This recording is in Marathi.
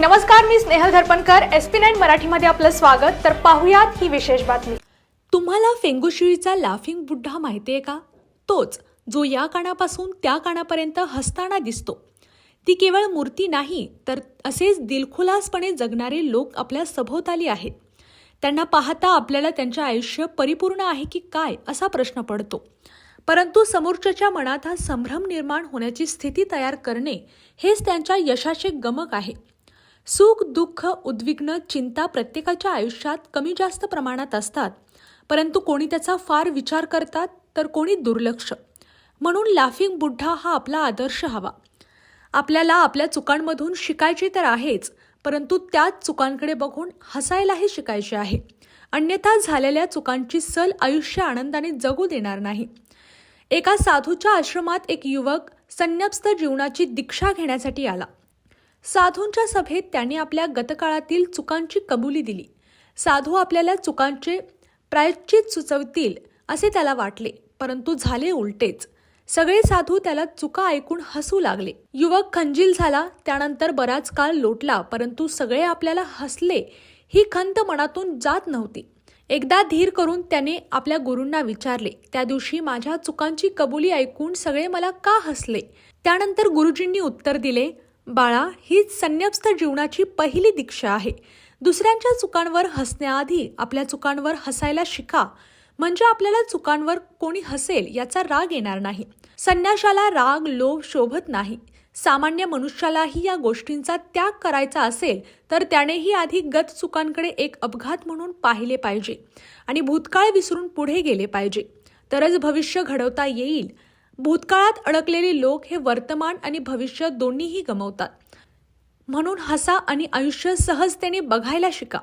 नमस्कार मी Snehal Dharpankar. S P nine मराठीमध्ये आपलं स्वागत. तर पाहुयात ही विशेष बातमी. तुम्हाला फेंगुशिळीचा लाफिंग बुड्ढा माहितीये का? तोच जो या कानापासून त्या कानापर्यंत हसताना दिसतो. ती केवळ मूर्ती नाही तर असेच दिलखुलासपणे जगणारे लोक आपल्या सभोवताली आहेत. त्यांना पाहता आपल्याला त्यांचे आयुष्य परिपूर्ण आहे की काय असा प्रश्न पडतो. परंतु समोरच्याच्या मनात हा संभ्रम निर्माण होण्याची स्थिती तयार करणे हेच त्यांच्या यशाचे गमक आहे. सुख दुःख उद्विग्न चिंता प्रत्येकाच्या आयुष्यात कमी जास्त प्रमाणात असतात. परंतु कोणी त्याचा फार विचार करतात तर कोणी दुर्लक्ष. म्हणून लाफिंग बुड्ढा हा आपला आदर्श हवा. आपल्याला आपल्या चुकांमधून शिकायचे तर आहेच परंतु त्याच चुकांकडे बघून हसायलाही शिकायचे आहे. अन्यथा झालेल्या चुकांची सल आयुष्य आनंदाने जगू देणार नाही. एका साधूच्या आश्रमात एक युवक संन्यस्त जीवनाची दीक्षा घेण्यासाठी आला. साधूंच्या सभेत त्यांनी आपल्या गतकाळातील चुकांची कबुली दिली. साधू आपल्याला चुकांचे प्रायश्चित सुचवतील असे त्याला वाटले परंतु झाले उलटेच. सगळे साधू त्याला चुका ऐकून हसू लागले. युवक खंजील झाला त्यानंतर बराच काळ लोटला परंतु सगळे आपल्याला हसले ही खंत मनातून जात नव्हती. एकदा धीर करून त्याने आपल्या गुरूंना विचारले त्या दिवशी माझ्या चुकांची कबुली ऐकून सगळे मला का हसले? त्यानंतर गुरुजींनी उत्तर दिले बाळा ही संन्यस्त जीवनाची पहिली दीक्षा आहे. दुसऱ्यांच्या चुकांवर हसण्याआधी आपल्या चुकांवर हसायला शिका. म्हणजे आपल्याला चुकांवर कोणी हसेल याचा राग येणार नाही. संन्याशाला राग लोभ शोभत नाही. सामान्य मनुष्यालाही या गोष्टींचा त्याग करायचा असेल तर त्यानेही आधी गत चुकांकडे एक अपघात म्हणून पाहिले पाहिजे आणि भूतकाळ विसरून पुढे गेले पाहिजे. तरच भविष्य घडवता येईल. भूतकाळात अडकलेले लोक हे वर्तमान आणि भविष्य दोन्हीही गमवतात. म्हणून हसा आणि आयुष्य सहजतेने बघायला शिका.